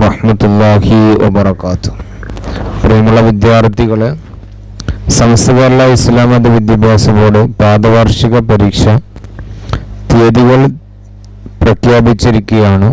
വറഹമത്തല്ലാഹി വബർക്കാത്തു പ്രിയമുള്ള വിദ്യാർത്ഥികളെ സംസ്ഥ കേരള ഇസ്ലാം മത വിദ്യാഭ്യാസ ബോർഡ് പാദവാർഷിക പരീക്ഷ തീയതികൾ പ്രഖ്യാപിച്ചിരിക്കുകയാണ്.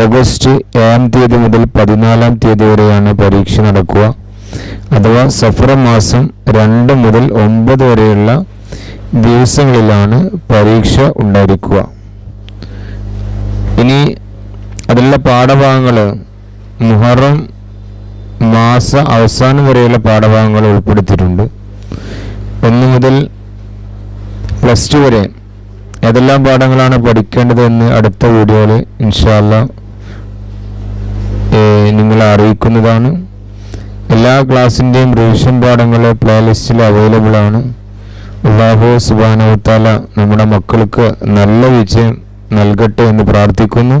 ഓഗസ്റ്റ് ഏഴാം തീയതി മുതൽ പതിനാലാം തീയതി വരെയാണ് പരീക്ഷ നടക്കുക. അഥവാ സഫർ മാസം രണ്ട് മുതൽ ഒമ്പത് വരെയുള്ള ദിവസങ്ങളിലാണ് പരീക്ഷ ഉണ്ടായിരിക്കുക. അതിലുള്ള പാഠഭാഗങ്ങൾ മുഹറം മാസ അവസാനം വരെയുള്ള പാഠഭാഗങ്ങൾ ഉൾപ്പെടുത്തിയിട്ടുണ്ട്. ഒന്ന് മുതൽ പ്ലസ് ടു വരെ. ഏതെല്ലാം പാഠങ്ങളാണ് പഠിക്കേണ്ടതെന്ന് അടുത്ത വീഡിയോയിൽ ഇൻഷാല്ല നിങ്ങളെ അറിയിക്കുന്നതാണ്. എല്ലാ ക്ലാസ്സിന്റെയും റിവിഷൻ പാഠങ്ങൾ പ്ലേലിസ്റ്റിൽ അവൈലബിൾ ആണ്. അള്ളാഹു സുബാനവത്താല നമ്മുടെ മക്കൾക്ക് നല്ല വിജയം നൽകട്ടെ എന്ന് പ്രാർത്ഥിക്കുന്നു.